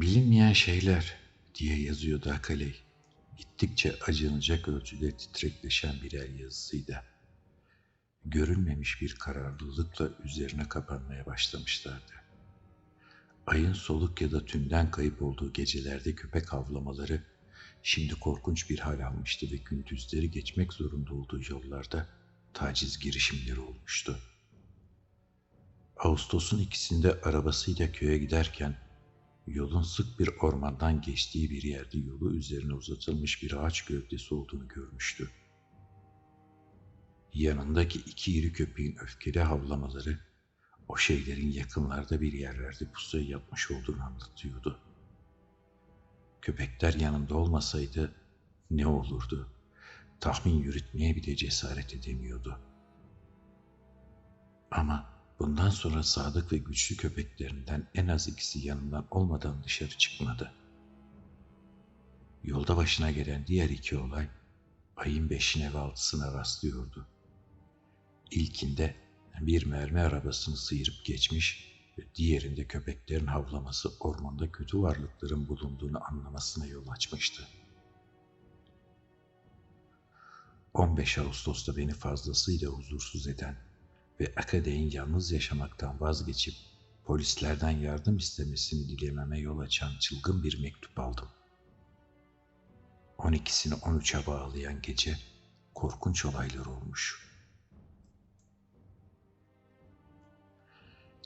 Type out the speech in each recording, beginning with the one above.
Bilinmeyen şeyler diye yazıyordu Akaley. Gittikçe acınacak ölçüde titrekleşen bir el yazısıydı. Görülmemiş bir kararlılıkla üzerine kapanmaya başlamışlardı. Ayın soluk ya da tümden kayıp olduğu gecelerde köpek havlamaları şimdi korkunç bir hal almıştı ve gündüzleri geçmek zorunda olduğu yollarda taciz girişimleri olmuştu. Ağustos'un ikisinde arabasıyla köye giderken yolun sık bir ormandan geçtiği bir yerde yolu üzerine uzatılmış bir ağaç gövdesi olduğunu görmüştü. Yanındaki iki iri köpeğin öfkeli havlamaları o şeylerin yakınlarda bir yerlerde pusuya yapmış olduğunu anlatıyordu. Köpekler yanında olmasaydı ne olurdu? Tahmin yürütmeye bile cesaret edemiyordu. Ama bundan sonra sadık ve güçlü köpeklerinden en az ikisi yanından olmadan dışarı çıkmadı. Yolda başına gelen diğer iki olay ayın beşine ve altısına rastlıyordu. İlkinde bir mermi arabasını sıyırıp geçmiş ve diğerinde köpeklerin havlaması ormanda kötü varlıkların bulunduğunu anlamasına yol açmıştı. 15 Ağustos'ta beni fazlasıyla huzursuz eden ve Akade'nin yalnız yaşamaktan vazgeçip polislerden yardım istemesini dilememe yol açan çılgın bir mektup aldım. 12'sini 13'e bağlayan gece korkunç olaylar olmuş.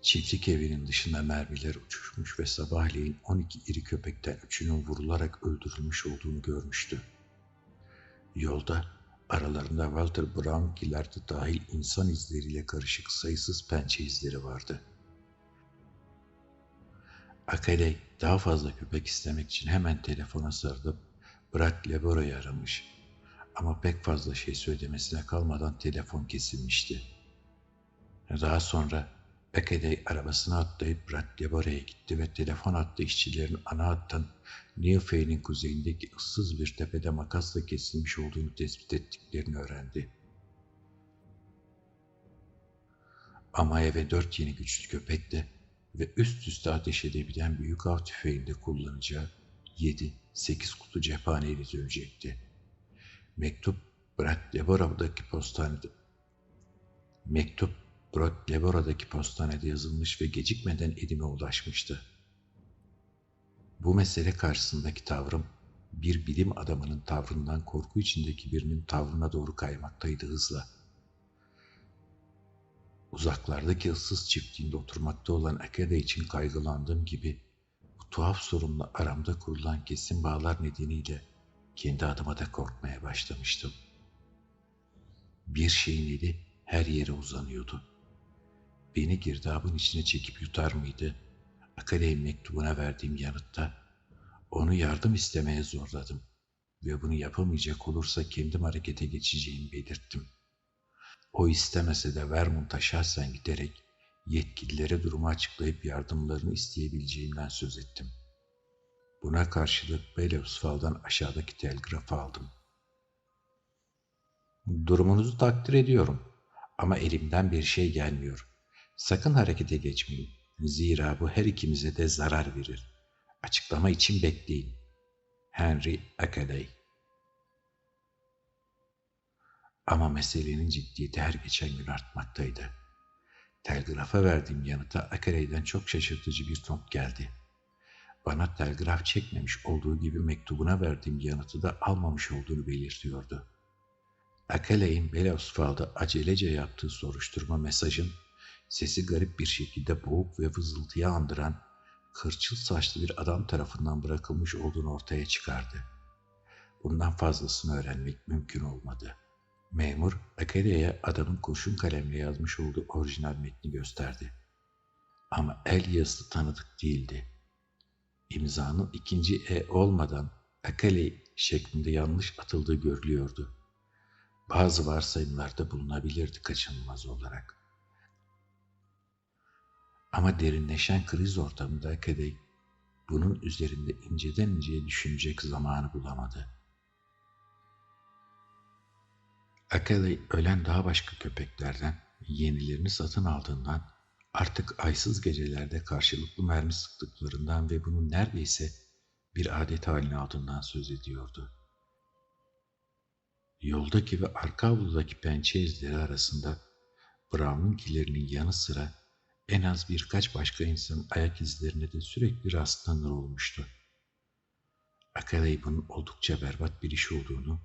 Çiftlik evinin dışında mermiler uçuşmuş ve sabahleyin 12 iri köpekten üçünün vurularak öldürülmüş olduğunu görmüştü. Yolda aralarında Walter Brown'giler de dahil insan izleriyle karışık sayısız pençe izleri vardı. Akale daha fazla köpek istemek için hemen telefona sarılıp Brad Leboro'yu aramış. Ama pek fazla şey söylemesine kalmadan telefon kesilmişti. Daha sonra Ekede arabasına atlayıp Brad Lebora'ya gitti ve telefon hattı işçilerin ana hattan Newfay'nin kuzeyindeki ıssız bir tepede makasla kesilmiş olduğunu tespit ettiklerini öğrendi. Ama eve dört yeni güçlü köpekle ve üst üste ateş edebilen büyük av tüfeğinde kullanacağı yedi, sekiz kutu cephaneyle dönecekti. Mektup Brad Lebora'daki postanede Mektup Brod Lebora'daki postanede yazılmış ve gecikmeden elime ulaşmıştı. Bu mesele karşısındaki tavrım bir bilim adamının tavrından korku içindeki birinin tavrına doğru kaymaktaydı hızla. Uzaklardaki ıssız çiftliğinde oturmakta olan Akede için kaygılandığım gibi bu tuhaf sorunla aramda kurulan kesin bağlar nedeniyle kendi adıma da korkmaya başlamıştım. Bir şeyin eli her yere uzanıyordu. Beni girdabın içine çekip yutar mıydı? Akademi mektubuna verdiğim yanıtta onu yardım istemeye zorladım ve bunu yapamayacak olursa kendim harekete geçeceğimi belirttim. O istemese de Vermont'a şahsen giderek yetkililere durumu açıklayıp yardımlarını isteyebileceğimden söz ettim. Buna karşılık Belevsfal'dan aşağıdaki telgrafı aldım. Durumunuzu takdir ediyorum ama elimden bir şey gelmiyor. Sakın harekete geçmeyin. Zira bu her ikimize de zarar verir. Açıklama için bekleyin. Henry Ackley Ama meselenin ciddiyeti her geçen gün artmaktaydı. Telgrafa verdiğim yanıta Ackley'den çok şaşırtıcı bir not geldi. Bana telgraf çekmemiş olduğu gibi mektubuna verdiğim yanıtı da almamış olduğunu belirtiyordu. Ackley'in Belosfald'a acelece yaptığı soruşturma mesajın sesi garip bir şekilde boğuk ve vızıltıya andıran kırçıl saçlı bir adam tarafından bırakılmış olduğunu ortaya çıkardı. Bundan fazlasını öğrenmek mümkün olmadı. Memur, Akelia'ya adamın kurşun kalemle yazmış olduğu orijinal metni gösterdi. Ama el yazısı tanıdık değildi. İmzanın ikinci E olmadan Akeli şeklinde yanlış atıldığı görülüyordu. Bazı varsayımlarda bulunabilirdi kaçınılmaz olarak. Ama derinleşen kriz ortamında Kadey bunun üzerinde inceden inceye düşünecek zamanı bulamadı. Akeli ölen daha başka köpeklerden yenilerini satın aldığından Artık aysız gecelerde karşılıklı mermi sıktıklarından ve bunun neredeyse bir adet haline aldığından söz ediyordu. Yoldaki ve arka avludaki pençe izleri arasında Brown'unkilerinin yanı sıra en az birkaç başka insanın ayak izlerine de sürekli rastlanır olmuştu. Akaleyb'in oldukça berbat bir iş olduğunu,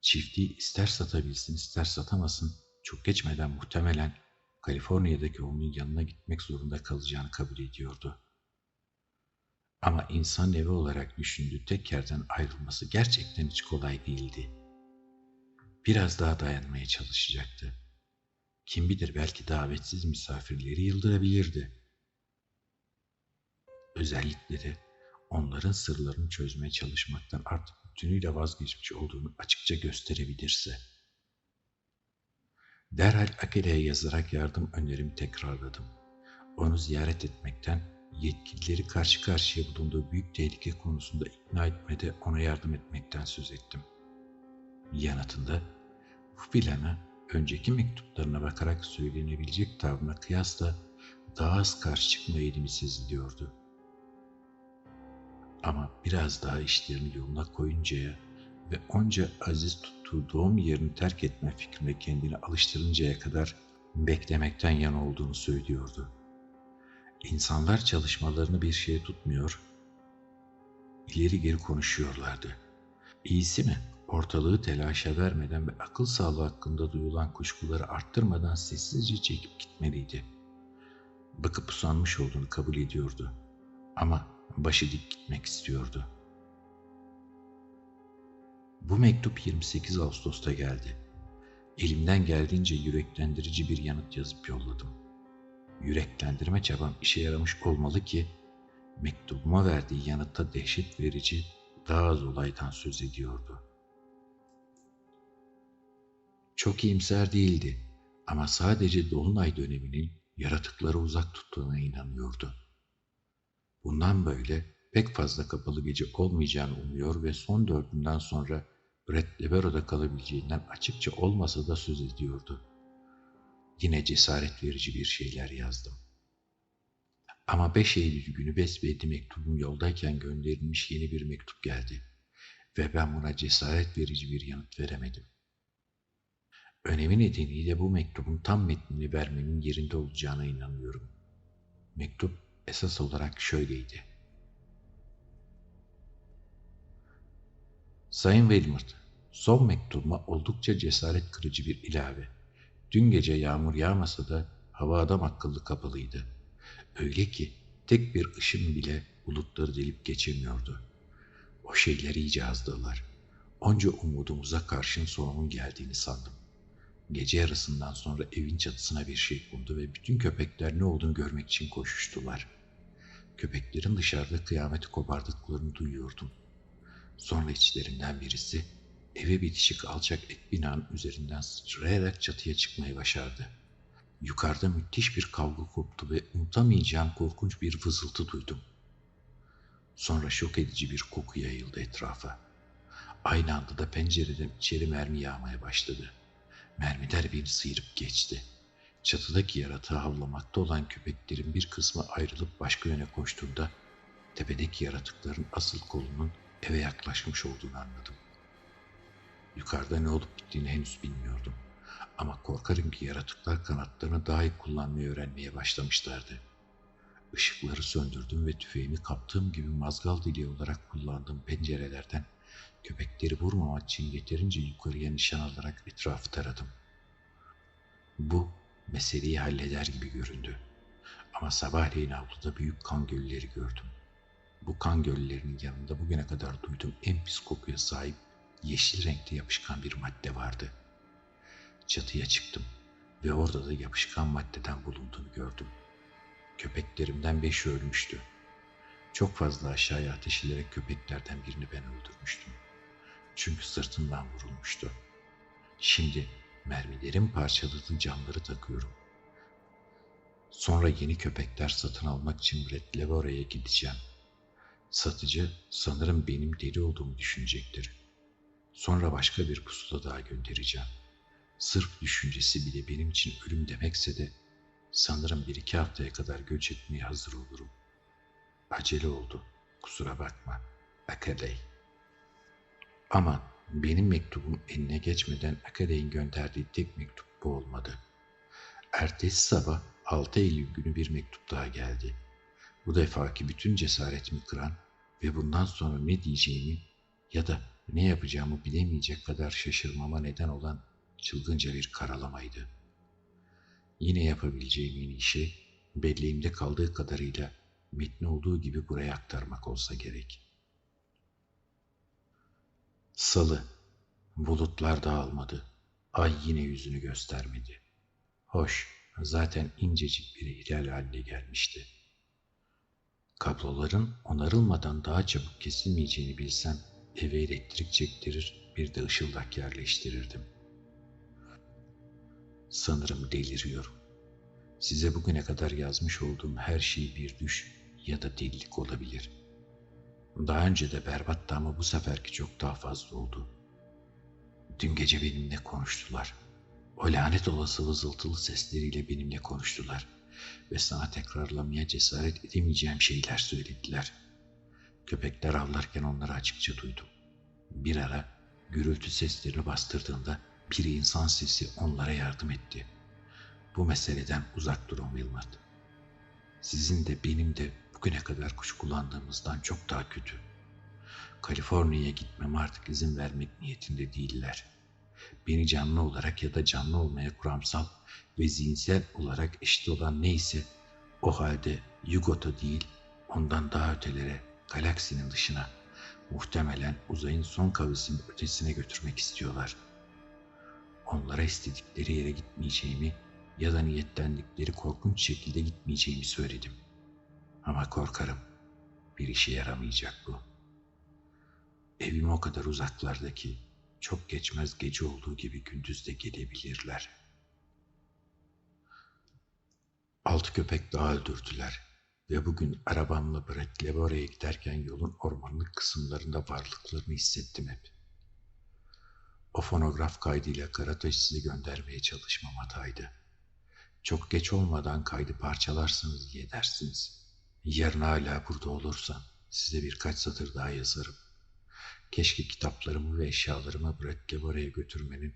çiftliği ister satabilsin ister satamasın çok geçmeden muhtemelen Kaliforniya'daki onun yanına gitmek zorunda kalacağını kabul ediyordu. Ama insan evi olarak düşündüğü tek yerden ayrılması gerçekten hiç kolay değildi. Biraz daha dayanmaya çalışacaktı. Kim bilir belki davetsiz misafirleri yıldırabilirdi. Özellikle de onların sırlarını çözmeye çalışmaktan artık bütünüyle vazgeçmiş olduğunu açıkça gösterebilirse. Derhal Akile'ye yazarak yardım önerimi tekrarladım. Onu ziyaret etmekten, yetkilileri karşı karşıya bulunduğu büyük tehlike konusunda ikna etmede ona yardım etmekten söz ettim. Yanıtında bu plana önceki mektuplarına bakarak söylenebilecek tavrına kıyasla daha az karşı çıkma eğilimi seziliyordu. Ama biraz daha işlerini yoluna koyuncaya ve onca aziz tuttuğu doğum yerini terk etme fikrine kendini alıştırıncaya kadar beklemekten yana olduğunu söylüyordu. İnsanlar çalışmalarını bir şeye tutmuyor, ileri geri konuşuyorlardı. İyisi mi? Ortalığı telaşa vermeden ve akıl sağlığı hakkında duyulan kuşkuları arttırmadan sessizce çekip gitmeliydi. Bıkıp usanmış olduğunu kabul ediyordu. Ama başı dik gitmek istiyordu. Bu mektup 28 Ağustos'ta geldi. Elimden geldiğince yüreklendirici bir yanıt yazıp yolladım. Yüreklendirme çabam işe yaramış olmalı ki mektubuma verdiği yanıtta dehşet verici daha az olaydan söz ediyordu. Çok iyimser değildi ama sadece Dolunay döneminin yaratıkları uzak tuttuğuna inanıyordu. Bundan böyle pek fazla kapalı gece olmayacağını umuyor ve son dördünden sonra Brett Libero'da kalabileceğinden açıkça olmasa da söz ediyordu. Yine cesaret verici bir şeyler yazdım. Ama 5 Eylül günü besbelli mektubum yoldayken gönderilmiş yeni bir mektup geldi ve ben buna cesaret verici bir yanıt veremedim. Önemi nedeniyle bu mektubun tam metnini vermemin yerinde olacağına inanıyorum. Mektup esas olarak şöyleydi. Sayın Wilmot, son mektubuma oldukça cesaret kırıcı bir ilave. Dün gece yağmur yağmasa da hava adam akıllı kapalıydı. Öyle ki tek bir ışın bile bulutları delip geçemiyordu. O şeyler iyice azdılar. Onca umudumuza karşın sonunun geldiğini sandım. Gece yarısından sonra evin çatısına bir şey kondu ve bütün köpekler ne olduğunu görmek için koşuştular. Köpeklerin dışarıda kıyameti kopardıklarını duyuyordum. Sonra içlerinden birisi eve bitişik alçak ek binanın üzerinden sıçrayarak çatıya çıkmayı başardı. Yukarıda müthiş bir kavga koptu ve unutamayacağım korkunç bir vızıltı duydum. Sonra şok edici bir koku yayıldı etrafa. Aynı anda da pencereden içeri mermi yağmaya başladı.'' Mermiler beni sıyırıp geçti. Çatıdaki yaratığı havlamakta olan köpeklerin bir kısmı ayrılıp başka yöne koştuğunda tepedeki yaratıkların asıl kolunun eve yaklaşmış olduğunu anladım. Yukarıda ne olup bittiğini henüz bilmiyordum. Ama korkarım ki yaratıklar kanatlarını daha iyi kullanmayı öğrenmeye başlamışlardı. Işıkları söndürdüm ve tüfeğimi kaptığım gibi mazgal dili olarak kullandığım pencerelerden Köpekleri vurmamak için yeterince yukarıya nişan alarak etrafı taradım. Bu meseleyi halleder gibi göründü. Ama sabahleyin avluda büyük kan gölleri gördüm. Bu kan göllerinin yanında bugüne kadar duyduğum en pis kokuya sahip yeşil renkte yapışkan bir madde vardı. Çatıya çıktım ve orada da yapışkan maddeden bulunduğunu gördüm. Köpeklerimden beşi ölmüştü. Çok fazla aşağıya ateş ederek köpeklerden birini ben öldürmüştüm. Çünkü sırtından vurulmuştu. Şimdi mermilerin parçaladığı camları takıyorum. Sonra yeni köpekler satın almak için Red Levora'ya gideceğim. Satıcı sanırım benim deli olduğumu düşünecektir. Sonra başka bir pusula daha göndereceğim. Sırf düşüncesi bile benim için ölüm demekse de Sanırım bir iki haftaya kadar göç etmeye hazır olurum. Acele oldu. Kusura bakma. Akadey. Ama benim mektubum eline geçmeden Akadey'in gönderdiği tek mektup bu olmadı. Ertesi sabah 6 Eylül günü bir mektup daha geldi. Bu defaki bütün cesaretimi kıran ve bundan sonra ne diyeceğimi ya da ne yapacağımı bilemeyecek kadar şaşırmama neden olan çılgınca bir karalamaydı. Yine yapabileceğim en iyi şey belleğimde kaldığı kadarıyla metni olduğu gibi buraya aktarmak olsa gerek. Salı, bulutlar dağılmadı. Ay yine yüzünü göstermedi. Hoş, zaten incecik bir hilal haline gelmişti. Kabloların onarılmadan daha çabuk kesilmeyeceğini bilsem eve elektrik çektirir bir de ışıldak yerleştirirdim. Sanırım deliriyorum. Size bugüne kadar yazmış olduğum her şey bir düş ya da delilik olabilir. Daha önce de berbattı ama bu seferki çok daha fazla oldu. Dün gece benimle konuştular. O lanet olası vızıltılı sesleriyle benimle konuştular ve sana tekrarlamaya cesaret edemeyeceğim şeyler söylediler. Köpekler avlarken onları açıkça duydum. Bir ara gürültü seslerini bastırdığında bir insan sesi onlara yardım etti. Bu meseleden uzak durun Wilmot. Sizin de benim de bugüne kadar kuşkulandığımızdan çok daha kötü. Kaliforniya'ya gitmem artık izin vermek niyetinde değiller. Beni canlı olarak ya da canlı olmaya kuramsal ve zihinsel olarak eşit olan neyse o halde Yugot'a değil ondan daha ötelere, galaksinin dışına, muhtemelen uzayın son kavisinin ötesine götürmek istiyorlar. Onlara istedikleri yere gitmeyeceğimi ya da niyetlendikleri korkunç şekilde gitmeyeceğimi söyledim. Ama korkarım bir işe yaramayacak bu. Evim o kadar uzaklardaki çok geçmez gece olduğu gibi gündüz de gelebilirler. Altı köpek daha öldürdüler ve bugün arabamla Brett Levore'ye giderken yolun ormanlık kısımlarında varlıklarını hissettim hep. O fonograf kaydıyla Karataş size göndermeye çalışmam hataydı. Çok geç olmadan kaydı parçalarsınız diye dersiniz. Yarın hala burada olursam size birkaç satır daha yazarım. Keşke kitaplarımı ve eşyalarımı Brett Levore'ye götürmenin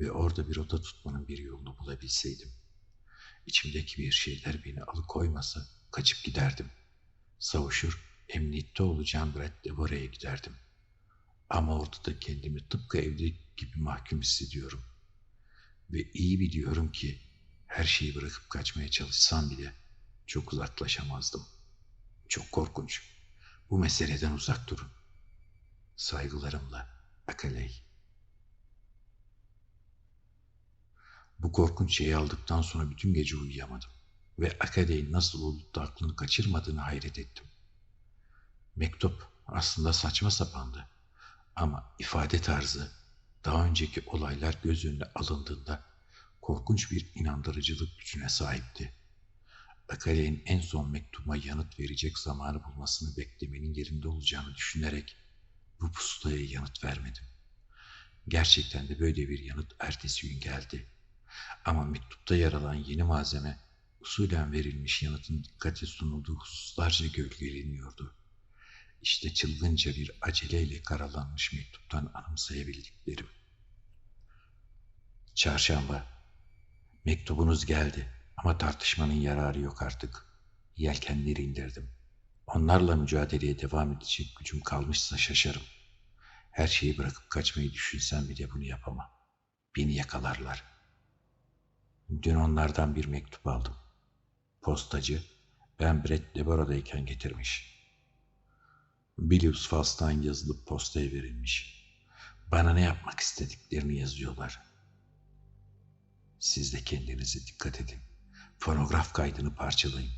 ve orada bir oda tutmanın bir yolunu bulabilseydim. İçimdeki bir şeyler beni alıkoymasa kaçıp giderdim. Savuşur, emniyette olacağım Brett Levore'ye giderdim. Ama orada da kendimi tıpkı evde gibi mahkum hissediyorum. Ve iyi biliyorum ki her şeyi bırakıp kaçmaya çalışsam bile çok uzaklaşamazdım. Çok korkunç. Bu meseleden uzak durun. Saygılarımla Akaley. Bu korkunç şeyi aldıktan sonra bütün gece uyuyamadım ve Akadey'in nasıl olup da aklını kaçırmadığını hayret ettim. Mektup aslında saçma sapandı ama ifade tarzı daha önceki olaylar göz önüne alındığında korkunç bir inandırıcılık gücüne sahipti. Akale'nin en son mektuma yanıt verecek zamanı bulmasını beklemenin yerinde olacağını düşünerek bu pusulaya yanıt vermedim. Gerçekten de böyle bir yanıt ertesi gün geldi. Ama mektupta yer alan yeni malzeme usulen verilmiş yanıtın dikkate sunulduğu hususlarca gölgeleniyordu. İşte çılgınca bir aceleyle karalanmış mektuptan anımsayabildiklerim. Çarşamba. Mektubunuz geldi ama tartışmanın yararı yok artık. Yelkenleri indirdim. Onlarla mücadeleye devam edecek gücüm kalmışsa şaşarım. Her şeyi bırakıp kaçmayı düşünsem bile bunu yapamam. Beni yakalarlar. Dün onlardan bir mektup aldım. Postacı ben Brett Deborah'dayken getirmiş. Bilius Fals'tan yazılıp postaya verilmiş. Bana ne yapmak istediklerini yazıyorlar. Siz de kendinize dikkat edin. Fonograf kaydını parçalayın.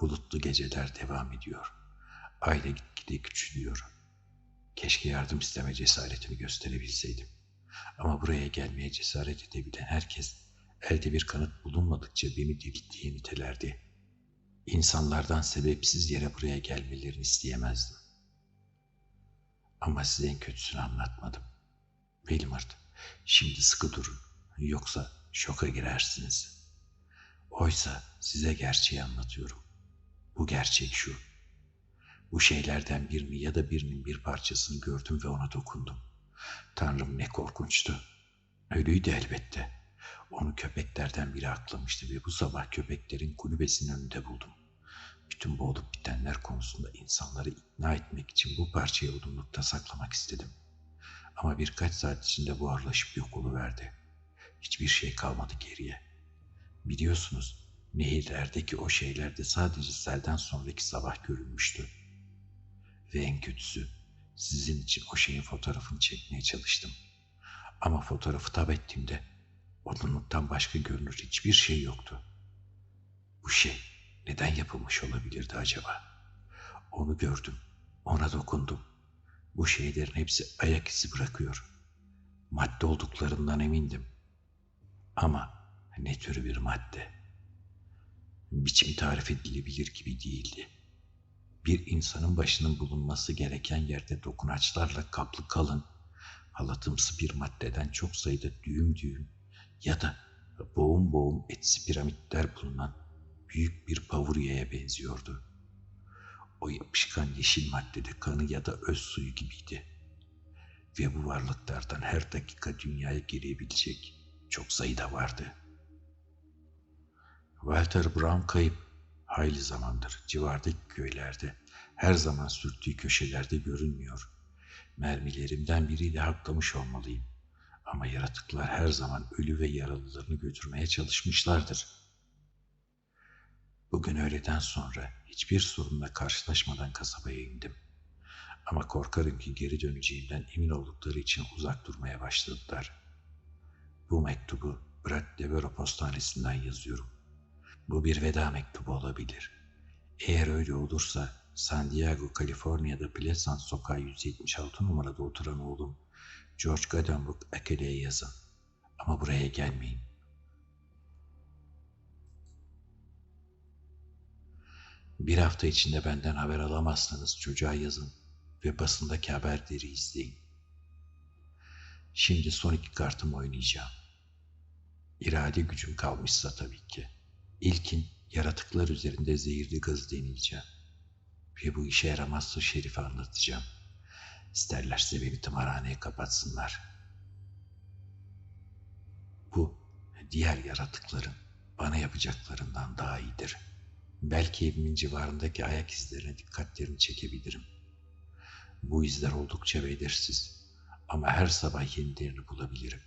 Bulutlu geceler devam ediyor. Ayda gitgide küçülüyor. Keşke yardım isteme cesaretimi gösterebilseydim. Ama buraya gelmeye cesaret edebilen herkes elde bir kanıt bulunmadıkça beni deli diye nitelerdi. İnsanlardan sebepsiz yere buraya gelmelerini isteyemezdim. Ama size en kötüsünü anlatmadım. Wilmert, şimdi sıkı durun. Yoksa şoka girersiniz. Oysa size gerçeği anlatıyorum. Bu gerçek şu. Bu şeylerden birini ya da birinin bir parçasını gördüm ve ona dokundum. Tanrım ne korkunçtu. Ölüydü elbette. Onu köpeklerden biri aklamıştı ve bu sabah köpeklerin kulübesinin önünde buldum. Bütün bu olup bitenler konusunda insanları ikna etmek için bu parçayı odunlukta saklamak istedim. Ama birkaç saat içinde buharlaşıp yok oluverdi. Hiçbir şey kalmadı geriye. Biliyorsunuz nehirlerdeki o şeyler de sadece selden sonraki sabah görülmüştü. Ve en kötüsü sizin için o şeyin fotoğrafını çekmeye çalıştım. Ama fotoğrafı tab ettiğimde odunluktan başka görünür hiçbir şey yoktu. Bu şey neden yapılmış olabilirdi acaba? Onu gördüm, ona dokundum. Bu şeylerin hepsi ayak izi bırakıyor. Madde olduklarından emindim. Ama ne tür bir madde? Biçim tarif edilebilir gibi değildi. Bir insanın başının bulunması gereken yerde dokunaçlarla kaplı kalın, halatımsı bir maddeden çok sayıda düğüm düğüm ya da boğum boğum etsi piramitler bulunan büyük bir pavuryaya benziyordu. O yapışkan yeşil maddede kanı ya da öz suyu gibiydi. Ve bu varlıklardan her dakika dünyaya girebilecek çok sayıda vardı. Walter Brown kayıp. Hayli zamandır civardaki köylerde, her zaman sürttüğü köşelerde görünmüyor. Mermilerimden biriyle haklamış olmalıyım. Ama yaratıklar her zaman ölü ve yaralılarını götürmeye çalışmışlardır. Bugün öğleden sonra hiçbir sorunla karşılaşmadan kasabaya indim. Ama korkarım ki geri döneceğimden emin oldukları için uzak durmaya başladılar. Bu mektubu Brad Devero postanesinden yazıyorum. Bu bir veda mektubu olabilir. Eğer öyle olursa San Diego, Kaliforniya'da Pleasant Sokağı 176 numarada oturan oğlum George Gadenbrook Akele'ye yazın. Ama buraya gelmeyin. Bir hafta içinde benden haber alamazsanız çocuğa yazın ve basındaki haberleri izleyin. Şimdi son iki kartımı oynayacağım. İrade gücüm kalmışsa tabii ki. İlkin yaratıklar üzerinde zehirli gaz deneyeceğim. Ve bu işe yaramazsa Şerif'e anlatacağım. İsterlerse beni tımarhaneye kapatsınlar. Bu diğer yaratıkların bana yapacaklarından daha iyidir. Belki evimin civarındaki ayak izlerine dikkatlerini çekebilirim. Bu izler oldukça belirsiz ama her sabah yenilerini bulabilirim.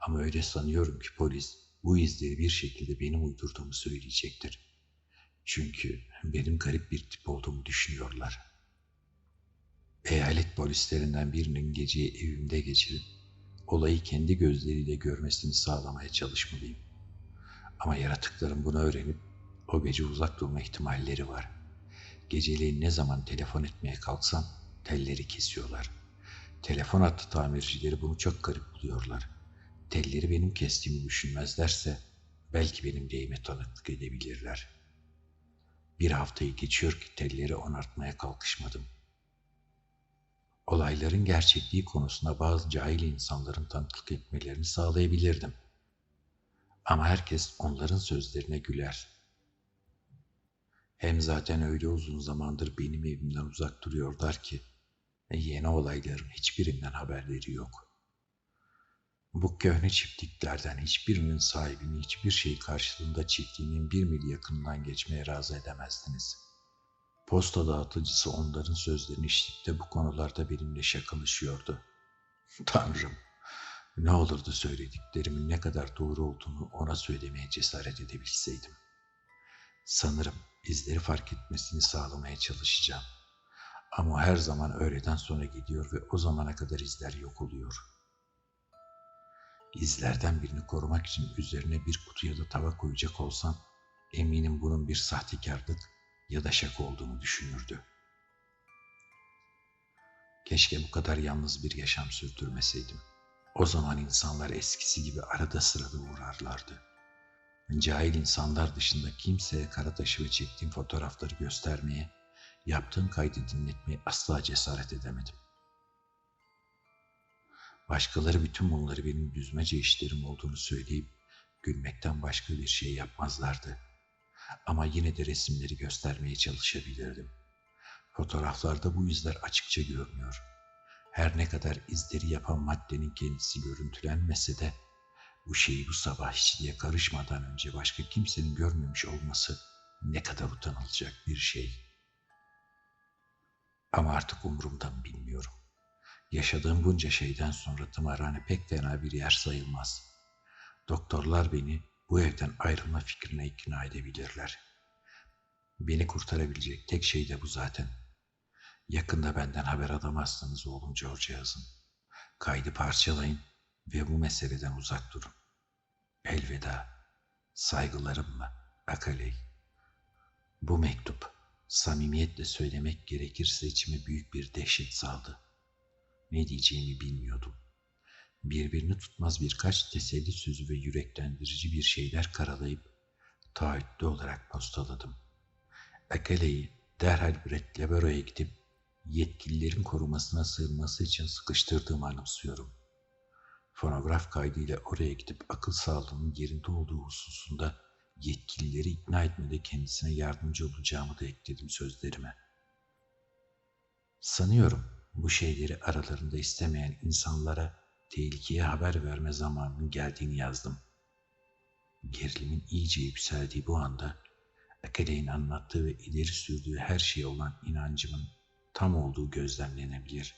Ama öyle sanıyorum ki polis bu izleri bir şekilde benim uydurduğumu söyleyecektir. Çünkü benim garip bir tip olduğumu düşünüyorlar. Eyalet polislerinden birinin geceyi evimde geçirip olayı kendi gözleriyle görmesini sağlamaya çalışmalıyım. Ama yaratıkların bunu öğrenip o gece uzak durma ihtimalleri var. Geceleyin ne zaman telefon etmeye kalksam telleri kesiyorlar. Telefon hattı tamircileri bunu çok garip buluyorlar. Telleri benim kestiğimi düşünmezlerse belki benim deyime tanıklık edebilirler. Bir haftayı geçiyor ki telleri onartmaya kalkışmadım. Olayların gerçekliği konusunda bazı cahil insanların tanıklık etmelerini sağlayabilirdim. Ama herkes onların sözlerine güler. Hem zaten öyle uzun zamandır benim evimden uzak duruyorlar ki yeni olayların hiçbirinden haberleri yok. Bu köhne çiftliklerden hiçbirinin sahibini hiçbir şey karşılığında çiftliğinin bir mil yakınından geçmeye razı edemezdiniz. Posta dağıtıcısı onların sözlerini işitip bu konularda benimle şakalaşıyordu. Tanrım, ne olurdu söylediklerimin ne kadar doğru olduğunu ona söylemeye cesaret edebilseydim. Sanırım izleri fark etmesini sağlamaya çalışacağım. Ama her zaman öğleden sonra gidiyor ve o zamana kadar izler yok oluyor.'' İzlerden birini korumak için üzerine bir kutu ya da tava koyacak olsam eminim bunun bir sahtekarlık ya da şaka olduğunu düşünürdü. Keşke bu kadar yalnız bir yaşam sürdürmeseydim. O zaman insanlar eskisi gibi arada sırada uğrarlardı. Cahil insanlar dışında kimseye Karataş'ı ve çektiğim fotoğrafları göstermeye, yaptığım kaydı dinletmeye asla cesaret edemedim. Başkaları bütün bunları benim düzmece işlerim olduğunu söyleyip gülmekten başka bir şey yapmazlardı. Ama yine de resimleri göstermeye çalışabilirdim. Fotoğraflarda bu izler açıkça görünüyor. Her ne kadar izleri yapan maddenin kendisi görüntülenmese de bu şeyi bu sabah diye karışmadan önce başka kimsenin görmemiş olması ne kadar utanılacak bir şey. Ama artık umurumda mı bilmiyorum. Yaşadığım bunca şeyden sonra tımarhane pek fena bir yer sayılmaz. Doktorlar beni bu evden ayrılma fikrine ikna edebilirler. Beni kurtarabilecek tek şey de bu zaten. Yakında benden haber alamazsınız oğlum George yazın. Kaydı parçalayın ve bu meseleden uzak durun. Elveda. Saygılarımla Akaley. Bu mektup samimiyetle söylemek gerekirse içime büyük bir dehşet saldı. Ne diyeceğimi bilmiyordum. Birbirini tutmaz birkaç teselli sözü ve yüreklendirici bir şeyler karalayıp taahhütlü olarak postaladım. Akaley'i derhal Brett Lebero'ya gidip yetkililerin korumasına sığınması için sıkıştırdığımı anımsıyorum. Fonograf kaydıyla oraya gidip akıl sağlığının yerinde olduğu hususunda yetkilileri ikna etmede kendisine yardımcı olacağımı da ekledim sözlerime. Sanıyorum bu şeyleri aralarında istemeyen insanlara tehlikeye haber verme zamanının geldiğini yazdım. Gerilimin iyice yükseldiği bu anda Akeley'in anlattığı ve ileri sürdüğü her şeye olan inancımın tam olduğu gözlemlenebilir.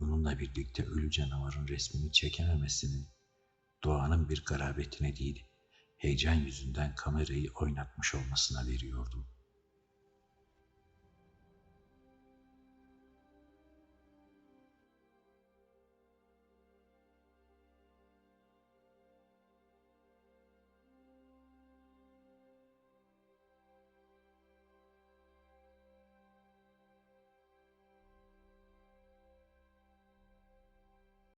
Bununla birlikte ölü canavarın resmini çekememesinin doğanın bir garabetine değil, heyecan yüzünden kamerayı oynatmış olmasına veriyordum.